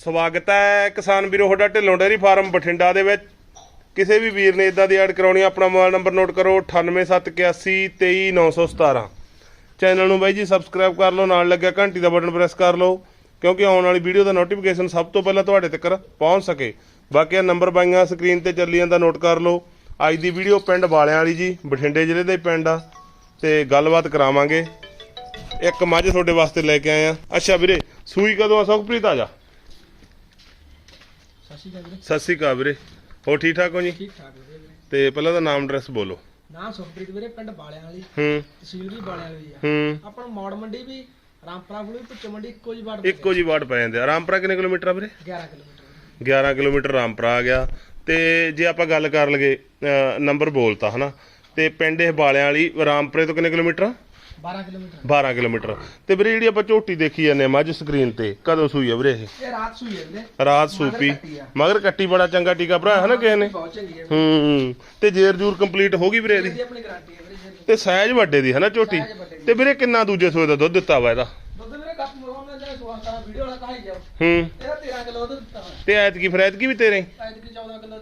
ਸਵਾਗਤ ਹੈ ਕਿਸਾਨ ਵੀਰੋ, ਤੁਹਾਡਾ ਢਿੱਲੋਂ ਡੇਅਰੀ ਫਾਰਮ ਬਠਿੰਡਾ ਦੇ ਵਿੱਚ। ਕਿਸੇ ਵੀ ਵੀਰ ਨੇ ਇਦਾਂ ਦੀ ਐਡ ਕਰਾਉਣੀ ਆਪਣਾ ਮੋਬਾਈਲ ਨੰਬਰ ਨੋਟ ਕਰੋ 9871823917 ਚੈਨਲ ਨੂੰ ਬਾਈ ਜੀ ਸਬਸਕ੍ਰਾਈਬ ਕਰ ਲਓ, ਨਾਲ ਲੱਗਿਆ ਘੰਟੀ ਦਾ ਬਟਨ ਪ੍ਰੈਸ ਕਰ ਲਓ, ਕਿਉਂਕਿ ਆਉਣ ਵਾਲੀ ਵੀਡੀਓ ਦਾ ਨੋਟੀਫਿਕੇਸ਼ਨ ਸਭ ਤੋਂ ਪਹਿਲਾਂ ਤੁਹਾਡੇ ਤੱਕ ਪਹੁੰਚ ਸਕੇ। ਬਾਕੀ ਆ ਨੰਬਰ ਬਾਈਆਂ ਸਕਰੀਨ ਤੇ ਚੱਲੀ ਜਾਂਦਾ ਨੋਟ ਕਰ ਲਓ। ਅੱਜ ਦੀ ਵੀਡੀਓ ਪਿੰਡ ਵਾਲਿਆਂ ਵਾਲੀ ਜੀ, ਬਠਿੰਡੇ ਜ਼ਿਲ੍ਹੇ ਦਾ ਹੀ ਪਿੰਡ ਆ, ਤੇ ਗੱਲਬਾਤ ਕਰਾਵਾਂਗੇ। ਇੱਕ ਮੱਝ ਤੁਹਾਡੇ ਵਾਸਤੇ ਲੈ ਕੇ ਆਏ ਆ। ਅੱਛਾ ਵੀਰੇ, ਸੂਈ ਕਦੋਂ ਆ? ਸੁਖਪ੍ਰੀਤ ਆ ਜਾ। ਸ਼੍ਰੀ ਅਕਾਲ ਵੀਰੇ। ਸਤਿ ਸ੍ਰੀ ਅਕਾਲ ਵੀਰੇ। ਹੋਰ ਠੀਕ ਠਾਕ ਹੋ ਜੀ? ਠੀਕ ਠਾਕ ਵੀਰੇ ਵੀਰੇ। ਤੇ ਪਹਿਲਾਂ ਤਾਂ ਨਾਮ ਐਡਰੈਸ ਬੋਲੋ। ਨਾਮ ਸੁਖਪ੍ਰੀਤ ਵੀਰੇ ਪਿੰਡ ਬਾਲਿਆਂ ਵਾਲੀ। ਹੂੰ। ਤਹਿਸੀਲ ਵੀ ਬਾਲਿਆਂ ਵਾਲੀ ਆ। ਹੂੰ। ਆਪਣਾ ਮੌੜ ਮੰਡੀ ਵੀ ਰਾਮਪੁਰਾ ਕੋਲ ਵੀ ਪੁੱਚ ਮੰਡੀ ਇੱਕੋ ਜਿਹੀ ਵਾਰ ਇੱਕੋ ਜੀ ਵਾਰਡ ਪੈ ਜਾਂਦੇ ਆ। ਰਾਮਪੁਰਾ ਕਿੰਨੇ ਕਿਲੋਮੀਟਰ ਆ ਵੀਰੇ? 11 ਕਿਲੋਮੀਟਰ 11 ਕਿਲੋਮੀਟਰ ਰਾਮਪੁਰਾ ਆ ਗਿਆ। ਤੇ ਜੇ ਆਪਾਂ ਗੱਲ ਕਰ ਲਗੇ ਨੰਬਰ ਬੋਲਤਾ ਹਨਾ? ਤੇ ਪਿੰਡ ਇਹ ਬਾਲਿਆਂ ਵਾਲੀ ਰਾਮਪੁਰੇ ਤੋਂ ਕਿੰਨੇ ਕਿਲੋਮੀਟਰ ਆ? 12 ਕਿਲੋਮੀਟਰ। 12 ਕਿਲੋਮੀਟਰ। ਤੇ ਵੀਰੇ ਜਿਹੜੀ ਆਪਾਂ ਝੋਟੀ ਦੇਖੀ ਜਾਂਦੇ ਆ ਮੱਝ ਸਕਰੀਨ ਤੇ ਕਦੋਂ ਸੂਈ ਆ ਵੀਰੇ ਇਹ? ਇਹ ਰਾਤ ਸੂਈ ਹੈ ਵੀਰੇ। ਰਾਤ ਸੂਪੀ ਕੱਟੀ ਆ। ਮਗਰ ਕੱਟੀ ਬੜਾ ਚੰਗਾ ਟੀਕਾ ਭਰਾ ਕਿਸੇ ਨੇ? ਬਹੁਤ ਚੰਗੀ ਹੈ ਹੂੰ। ਤੇ ਜੇਰ ਜੂਰ ਕੰਪਲੀਟ ਹੋ ਗਈ ਵੀਰੇ ਇਹਦੀ? ਇਹਦੀ ਆਪਣੀ ਗਾਰੰਟੀ ਹੈ ਵੀਰੇ ਜੀ। ਤੇ ਸਾਈਜ਼ ਵੱਡੇ ਦੀ ਝੋਟੀ? ਸਾਈਜ਼ ਵੱਡੇ ਦੀ। ਤੇ ਵੀਰੇ ਕਿੰਨਾ ਦੂਜੇ ਸੂਏ ਦਾ ਦੁੱਧ ਦਿੱਤਾ ਵਾ ਇਹਦਾ? ਦੁੱਧ ਵੀਰੇ ਕੱਪ ਮਰੋਂ ਨੇ ਜਿਹੜਾ ਸਵਾਲ ਕਰਾ ਵੀਡੀਓ ਵਾਲਾ ਕਹਾਈ ਜਾਓ ਹੂੰ। ਇਹਦਾ 13 ਕਿਲੋ ਦੁੱਧ ਦਿੱਤਾ ਹੋਇਆ ਤੇ ਐਤਕੀ ਫਿਰ ਐਤਕੀ ਵੀ ਤੇਰੇ? ਐਤਕੀ 14 ਕਿਲੋ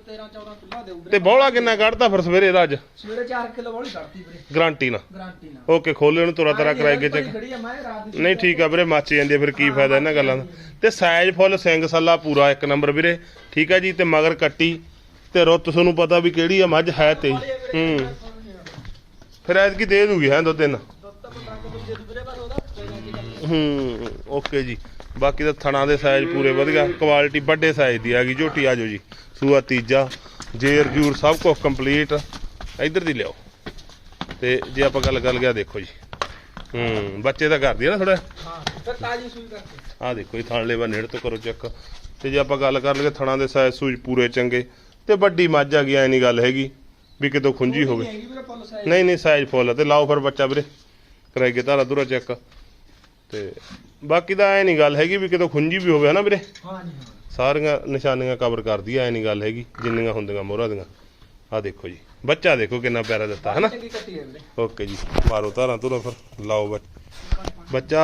13 14 ਕਿਲੋ ਦੇਊ ਵੀਰੇ ਤੇ ਬੌਲਾ ਕਿੰਨਾ ਕੱਢਦਾ ਫਿਰ ਸਵੇਰੇ ਦਾ ਅੱਜ? ਸਵੇਰੇ 4 ਕਿਲੋ ਵਾਲੀ ਕੱਢਤੀ ਵੀਰੇ। ਗਾਰੰਟੀ ਨਾਲ। ਗਾਰੰਟੀ ਨਾਲ। ਓਕੇ ਖੋਲੇ ਉਹਨੂੰ ਤੁਰਾ ਤਰਾ ਕਰਾਈ ਕੇ। ਚੈੱਕ ਨਹੀਂ ਠੀਕ ਆ ਵੀਰੇ ਮੱਚ ਜਾਂਦੀ ਫਿਰ ਕੀ ਫਾਇਦਾ ਇਹਨਾਂ ਗੱਲਾਂ ਦਾ? ਤੇ ਸਾਈਜ਼ ਫੁੱਲ ਸਿੰਘ ਸੱਲਾ ਪੂਰਾ ਇੱਕ ਨੰਬਰ ਵੀਰੇ। ਠੀਕ ਆ ਜੀ ਤੇ ਮਗਰ ਕੱਟੀ। ਤੇ ਰੁੱਤ ਤੁਹਾਨੂੰ ਪਤਾ ਵੀ ਕਿਹੜੀ ਆ ਮੱਝ ਹੈ ਤੇ। ਹੂੰ। ਫਿਰ ਐਤਕੀ ਦੇ ਦੂਗੀ ਹੈ ਦੋ ਤਿੰਨ ਦੁੱਧ ਤਾਂ 15 ਕਿਲੋ ਦੇ ਦੂ ਵੀਰੇ ਬਸ ਉਹਦਾ ਕੋਈ ਨਾ ਕੀ ਕਰਨਾ। ਹੂੰ ਓਕੇ ਜੀ। ਬਾਕੀ ਤਾਂ ਥਣਾ ਦੇ ਸਾਈਜ਼ ਪੂਰੇ ਵਧੀਆ ਕੁਆਲਿਟੀ ਵੱਡੇ ਸਾਈਜ਼ ਦੀ ਆ ਗਈ। ਝੋਟੀ ਆ ਜਾਓ ਜੀ। ਸੂਆ ਤੀਜਾ ਜੇਰ ਜੂਰ ਸਭ ਕੁਝ ਕੰਪਲੀਟ ਇੱਧਰ ਦੀ ਲਿਆਓ। ਤੇ ਜੇ ਆਪਾਂ ਗੱਲ ਕਰ ਗਿਆ ਦੇਖੋ ਜੀ। ਹੂੰ ਬੱਚੇ ਤਾਂ ਕਰਦੀ ਆ ਨਾ ਥੋੜਾ ਹਾਂ ਫਿਰ ਤਾਜੀ ਸੂਈ ਕਰਕੇ। ਆ ਦੇਖੋ ਜੀ ਥਣ ਲੈਵਾ ਨੇੜ ਤੋਂ ਕਰੋ ਚੈੱਕ। ਤੇ ਜੇ ਆਪਾਂ ਗੱਲ ਕਰ ਲਈਏ ਥਣਾ ਦੇ ਸਾਈਜ਼ ਸੂਝ ਪੂਰੇ ਚੰਗੇ ਤੇ ਵੱਡੀ ਮੱਝ ਆ ਗਈ ਐ ਨਹੀਂ ਗੱਲ ਹੈਗੀ ਵੀ ਕਿਤੋਂ ਖੁੰਝੀ ਹੋਵੇ। ਨਹੀਂ ਨਹੀਂ ਸਾਈਜ਼ ਫੁੱਲ ਤੇ ਲਾਓ ਫਿਰ ਬੱਚਾ ਵੀਰੇ ਕਰਾਈ ਕੇ ਧਾਰਾ ਦੂਰਾ ਚੈੱਕ। ਤੇ ਬਾਕੀ ਤਾਂ ਐ ਨਹੀਂ ਗੱਲ ਹੈਗੀ ਵੀ ਕਿਤੋਂ ਖੁੰਝੀ ਵੀ ਹੋਵੇ ਹਨਾ ਵੀਰੇ? ਹਾਂ ਜੀ ਹਾਂ। ਸਾਰੀਆਂ ਨਿਸ਼ਾਨੀਆਂ ਕਵਰ ਕਰਦੀ ਐ ਨਹੀਂ ਗੱਲ ਹੈਗੀ ਜਿੰਨੀਆਂ ਹੁੰਦੀਆਂ ਮੋਹਰਾਂ ਦੀਆਂ। ਆ ਦੇਖੋ ਜੀ ਬੱਚਾ ਦੇਖੋ ਕਿੰਨਾ ਪਿਆਰਾ ਦਿੱਤਾ ਹੈ ਵੀਰੇ। ਓਕੇ ਜੀ ਮਾਰੋ ਧਾਰਾਂ ਧੁਰਾ ਫਿਰ ਲਾਓ ਬੱਚ-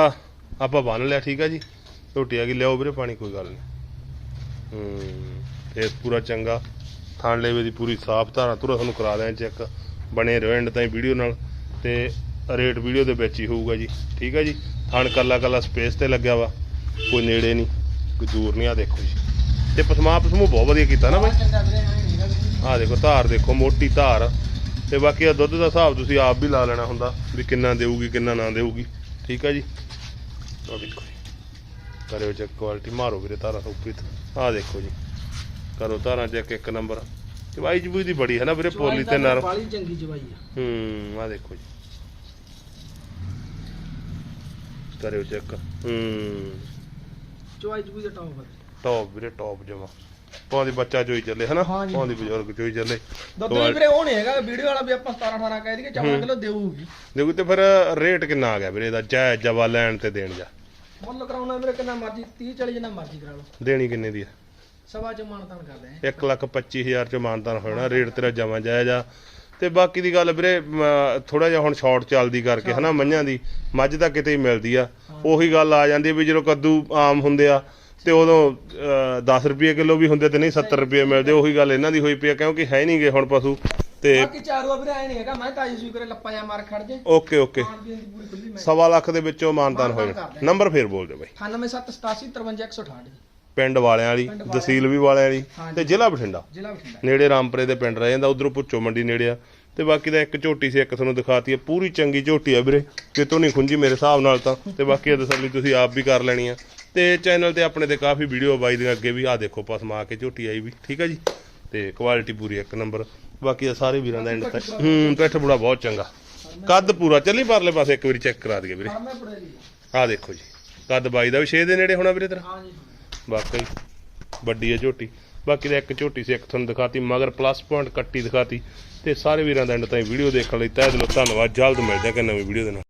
ਆਪਾਂ ਬੰਨ ਲਿਆ ਠੀਕ ਆ ਜੀ। ਝੋਟੀ ਆ ਗਈ ਲਿਆਓ ਵੀਰੇ ਪਾਣੀ ਕੋਈ ਗੱਲ ਨਹੀਂ ਹੂੰ ਫੇਸ ਪੂਰਾ ਚੰਗਾ। ਥਾਣ ਲੈਵੇ ਦੀ ਪੂਰੀ ਸਾਫ਼ ਧਾਰਾਂ ਧੁਰਾ ਤੁਹਾਨੂੰ ਕਰਾ ਦਿਆਂ ਚੈੱਕ ਬਣੇ ਰਹੋ ਐਂਡ ਤਾਈਂ ਵੀਡੀਓ ਨਾਲ। ਤੇ ਰੇਟ ਵੀਡੀਓ ਦੇ ਵਿੱਚ ਹੀ ਹੋਊਗਾ ਜੀ। ਠੀਕ ਆ ਜੀ? ਥਾਣ ਕੱਲਾ ਕੱਲਾ ਸਪੇਸ ਤੇ ਲੱਗਿਆ ਵਾ। ਕੋਈ ਨੇੜੇ ਨਹੀਂ ਕੋਈ ਦੂਰ ਨਹੀਂ ਆ ਦੇਖੋ ਜੀ। ਤੇ ਪਸਮਾ ਪਸਮੂ ਬਹੁਤ ਵਧੀਆ ਕੀਤਾ ਨਾ ਬਾਈ। ਆਹ ਦੇਖੋ ਧਾਰ ਦੇਖੋ ਮੋਟੀ ਧਾਰ। ਤੇ ਬਾਕੀ ਆ ਦੁੱਧ ਦਾ ਹਿਸਾਬ ਤੁਸੀਂ ਆਪ ਵੀ ਲਾ ਲੈਣਾ ਹੁੰਦਾ ਵੀ ਕਿੰਨਾ ਦੇਊਗੀ ਕਿੰਨਾ ਨਾ ਦੇਊਗੀ। ਠੀਕ ਆ ਜੀ? ਆਹ ਦੇਖੋ ਜੀ। ਕਰਿਓ ਚੈੱਕ ਕੁਆਲਿਟੀ ਮਾਰੋ ਵੀਰੇ ਧਾਰਾਂ ਉੱਪਰ ਆਹ ਦੇਖੋ ਜੀ। ਕਰੋ ਧਾਰਾਂ ਚੈੱਕ ਇੱਕ ਨੰਬਰ ਚਵਾਈ ਚਬੂਈ ਦੀ ਬੜੀ ਹੈ ਨਾ ਵੀਰੇ ਪੋਲੀ ਤੇ ਨਰਮ। ਚੰਗੀ ਚਵਾਈ ਆ। ਹੂੰ ਆਹ ਦੇਖੋ ਜੀ। ਕਰਿਓ ਚੈੱਕ ਹੂੰ। ਚਵਾਈ ਚਵਾਈ ਦਾ ਟੌਪ ਹੈ ਟੌਪ ਵੀਰੇ ਟੌਪ ਜਮਾ। ਪਾਉਂਦੀ ਬੱਚਾ ਚੋਈ ਚੱਲੇ ਹਨਾ? ਹਾਂਜੀ। ਪਾਉਂਦੀ ਬਜ਼ੁਰਗ ਚੋਈ ਚੱਲੇ। ਦੁੱਧ ਵੀ ਵੀਰੇ ਉਹ ਨਹੀਂ ਹੈਗਾ ਵੀਡੀਓ ਵਾਲਾ ਵੀ ਆਪਾਂ 17 18 ਕਹਿ ਦਈਏ 14 ਕਿਲੋ ਦੇਊਗੀ। ਦੇਖੋ ਤੇ ਫਿਰ ਰੇਟ ਕਿੰਨਾ ਆ ਗਿਆ ਵੀਰੇ ਇਹਦਾ? ਜੈ ਜਵਾ ਲੈਣ ਤੇ ਦੇਣ ਜਾ। ਮੁੱਲ ਕਰਾਉਣਾ ਵੀਰੇ ਕਿੰਨਾ ਮਰਜ਼ੀ 30 40 ਜਿੰਨਾ ਮਰਜ਼ੀ ਕਰਾ ਲਓ। ਦੇਣੀ ਕਿੰਨੇ ਦੀ ਆ? ਸਵਾ ਚ ਮਾਨਤਾਨ ਕਰਦੇ ਆ। 1 ਲੱਖ 25 ਹਜ਼ਾਰ ਚ ਮਾਨਤਾਨ ਹੋਣਾ ਰੇਟ ਤੇਰਾ ਜਮਾ ਜਾਇਜ਼ ਆ। ਤੇ ਬਾਕੀ ਦੀ ਗੱਲ ਵੀਰੇ ਥੋੜਾ ਜਿਹਾ ਹੁਣ ਸ਼ਾਰਟ ਚੱਲਦੀ ਕਰਕੇ ਹਨਾ ਮੱਝਾਂ ਦੀ ਮੱਝ ਤਾਂ ਕਿਤੇ ਹੀ ਮਿਲਦੀ ਆ। ਉਹੀ ਗੱਲ ਆ ਜਾਂਦੀ ਵੀ ਜਦੋਂ ਕੱਦੂ ਆਮ ਹੁੰਦੇ ਆ ਤੇ ਉਦੋਂ 10 ਰੁਪਏ ਕਿਲੋ ਵੀ ਹੁੰਦੇ ਤੇ ਨਹੀਂ 70 ਰੁਪਏ ਮਿਲਦੇ ਉਹੀ ਗੱਲ ਇਹਨਾਂ ਦੀ ਹੋਈ ਪਈ ਆ ਕਿਉਂਕਿ ਹੈ ਨਹੀਂਗੇ ਹੁਣ ਪਸ਼ੂ ਤੇ ਬਾਕੀ ਚਾਰੂ ਵੀਰੇ ਐ ਨਹੀਂ ਹੈਗਾ ਮੈਂ ਤਾਜੀ ਸੂਈ ਕਰੇ ਲੱਪਾ ਜਾਂ ਮਾਰ ਖੜ ਜੇ। Okay okay. ਸਵਾ ਲੱਖ ਦੇ ਵਿੱਚੋਂ ਮਾਨਤਾਨ ਹੋ ਮਾਨਤਾਨ ਜਾਣਾ ਕਰ ਦਿਆਂਗੇ। ਨੰਬਰ ਫੇਰ ਬੋਲ ਦਿਓ ਬਾਈ। 9787853168 ਜੀ। ਪਿੰਡ ਵਾਲਿਆਂ ਵਾਲੀ ਤਹਿਸੀਲ ਵੀ ਵਾਲਿਆਂ ਵਾਲੀ। ਤੇ ਜ਼ਿਲ੍ਹਾ ਬਠਿੰਡਾ। ਜ਼ਿਲ੍ਹਾ ਬਠਿੰਡਾ। ਨੇੜੇ ਰਾਮਪੁਰੇ ਦੇ ਪਿੰਡ ਰਹਿ ਜਾਂਦਾ ਉਧਰੋਂ ਪੁੱਛੋ ਮੰਡੀ ਨੇੜੇ ਆ। ਤੇ ਬਾਕੀ ਦਾ ਇੱਕ ਝੋਟੀ ਸੀ ਇੱਕ ਤੁਹਾਨੂੰ ਦਿਖਾਤੀ ਹੈ ਪੂਰੀ ਚੰਗੀ ਝੋਟੀ ਆ ਵੀਰੇ। ਕਿਤੋਂ ਨਹੀਂ ਖੁੰਜੀ ਮੇਰੇ ਹਿਸਾਬ ਨਾਲ ਤਾਂ। ਤੇ ਬਾਕੀ ਇਹ ਤਸੱਲੀ ਤੁਸੀਂ ਆਪ ਵੀ ਕਰ ਲੈਣੀ ਆ। ਤੇ ਚੈਨਲ ਤੇ ਆਪਣੇ ਤੇ ਕਾਫੀ ਵੀਡੀਓ ਬਾਈ ਦੀਆਂ ਅੱਗੇ ਵੀ ਆ ਦੇਖੋ ਪਸਮਾ ਕੇ ਝੋਟੀ ਆਈ ਵੀ ਠੀਕ ਆ ਜੀ? ਤੇ ਕੁਆਲਿਟੀ ਪੂਰੀ ਇੱਕ ਨੰਬਰ ਬਾਕੀ ਆ ਸਾਰੇ ਵੀਰਾਂ ਦਾ ਐਂਡ ਤੱਕ ਹੂੰ ਪਿੱਠ ਬੁੜਾ ਬਹੁਤ ਚੰਗਾ। ਕੱਦ ਪੂਰਾ ਚੱਲੀ ਪਰਲੇ ਪਾਸੇ ਇੱਕ ਵਾਰੀ ਚੈੱਕ ਕਰਾ ਦਈਏ ਵੀਰੇ। ਦੀ ਆ ਦੇਖੋ ਜੀ ਕੱਦ ਬਾਈ ਦਾ ਵੀ 6 ਦੇ ਨੇੜੇ ਹੋਣਾ ਵੀਰੇ ਤੇਰਾ? ਹਾਂ ਜੀ ਵਾਕਈ, ਵੱਡੀ ਹੈ ਝੋਟੀ। ਬਾਕੀ ਦਾ ਇੱਕ ਝੋਟੀ ਸੀ, ਇੱਕ ਤੁਹਾਨੂੰ ਦਿਖਾਤੀ, ਮਗਰ ਪਲੱਸ ਪੁਆਇੰਟ ਕੱਟੀ ਦਿਖਾਤੀ। ਤੇ ਸਾਰੇ ਵੀਰਾਂ ਦਾ ਐਂਡ ਤਾਈਂ ਵੀਡੀਓ ਦੇਖਣ ਲਈ ਤਹਿ ਦਿਲੋਂ ਧੰਨਵਾਦ। ਜਲਦ ਮਿਲਦੇ ਹਾਂ ਕਿ ਨਵੀਂ ਵੀਡੀਓ ਦੇ ਨਾਲ।